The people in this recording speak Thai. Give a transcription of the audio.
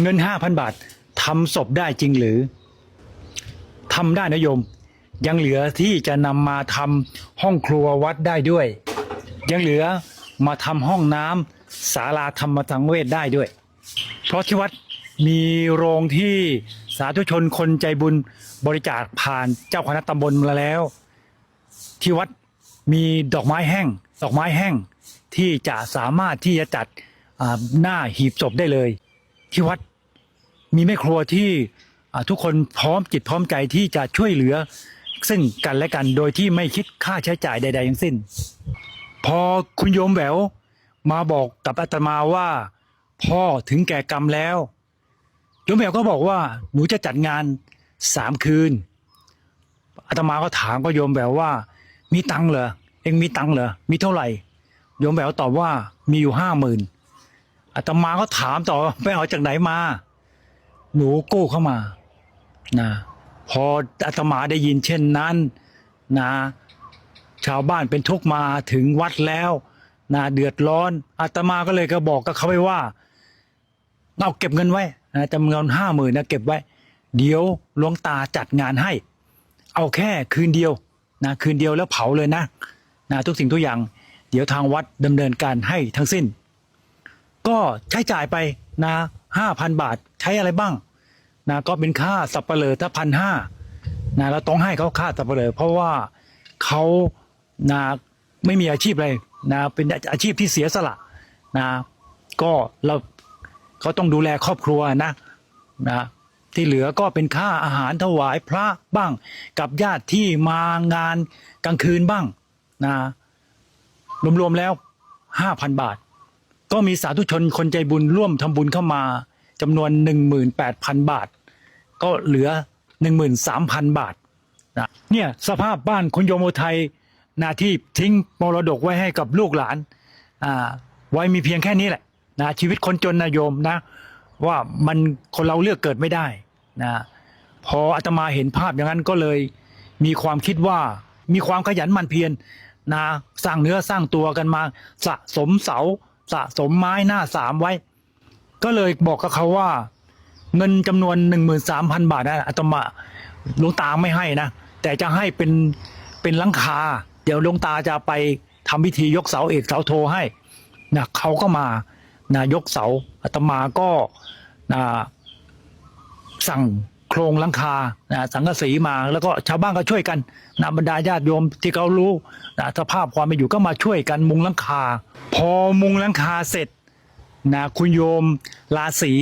เงินห้าพันบาททำศพได้จริงหรือทำได้นะโยม ยังเหลือที่จะนำมาทำห้องครัววัดได้ด้วย ยังเหลือมาทำห้องน้ำศาลาธรรมสังเวชได้ด้วย เพราะที่วัดมีโรงที่สาธุชนคนใจบุญบริจาคผ่านเจ้าคณะตำบลมาแล้ว ที่วัดมีดอกไม้แห้ง ดอกไม้แห้งที่จะสามารถที่จะจัดหน้าหีบศพได้เลย ที่วัดมีแม่ครัวที่ทุกคนพร้อมจิตพร้อมใจที่จะช่วยเหลือ ซึ่งกันและกันโดยที่ไม่คิดค่าใช้จ่ายใด ๆ ทั้งสิ้น พอคุณโยมแหววมาบอกกับอาตมาว่า พ่อถึงแก่กรรมแล้วโยมแหววก็บอกว่าหนูจะจัดงานสามคืนอาตมาก็ถามก็โยมแหววว่า มีตังค์เหรอเองมีตังค์เหรอมีเท่าไหร่โยมแหววตอบว่ามีอยู่ห้าหมื่น อาตมาก็ถามต่อไปเอาจากไหนมา หนูกู้เข้ามานะพออาตมาได้ยินเช่นนั้นนะชาวบ้านเป็นทุกมาถึงวัดแล้วนะเดือดร้อนอาตมาก็เลยก็บอกกับเขาไปว่าเอาเก็บเงินไว้นะจำนวนห้าหมื่นนะเก็บไว้ เดี๋ยวหลวงตาจัดงานให้ เอาแค่คืนเดียวนะคืนเดียวแล้วเผาเลยนะนะทุกสิ่งทุกอย่าง เดี๋ยวทางวัดดำเนินการให้ทั้งสิ้น ก็ใช้จ่ายไปนะห้าพันบาทใช้อะไรบ้างนะก็เป็นค่าสับเปลือถ้าพันห้านะเราต้องให้เขาค่าสับเปลือเพราะว่าเขานะไม่มีอาชีพอะไรนะเป็นอาชีพที่เสียสละนะก็เราเขาต้องดูแลครอบครัวนะนะที่เหลือก็เป็นค่าอาหารถวายพระบ้าง กับญาติที่มางานกลางคืนบ้างนะรวมๆแล้วห้าพันบาท ก็มีสาธุชนคนใจบุญร่วมทำบุญเข้ามาจำนวน 18,000 บาท ก็เหลือ 13,000 บาทนะเนี่ยสภาพบ้านคุณโยมโอไทยนาที่ทิ้งมรดกไว้ให้กับลูกหลานอ่าไว้มีเพียงแค่นี้แหละนะชีวิตคนจนนะโยมนะว่ามันคนเราเลือกเกิดไม่ได้นะพออาตมาเห็นภาพอย่างนั้นก็เลยมีความคิดว่ามีความขยันหมั่นเพียรนะสร้างเนื้อสร้างตัวกันมาสะสมเสา สะสมไม้หน้าสามไว้ ก็เลยบอกกับเขาว่า เงินจำนวนหนึ่งหมื่นสามพันบาทนะอาตมาหลวงตาไม่ให้นะ แต่จะให้เป็นเป็นลังคา เดี๋ยวหลวงตาจะไปทำพิธียกเสาเอกเสาโทให้นะเขาก็มานะยกเสาอาตมาก็นะสั่ง โครงหลังคานะสังกะสีมาแล้วก็ชาวบ้านก็ช่วยกันนะบรรดาญาติโยมที่เขารู้นะสภาพความเป็นอยู่ก็มาช่วยกันมุงหลังคา พอมุงหลังคาเสร็จนะคุณโยมราศี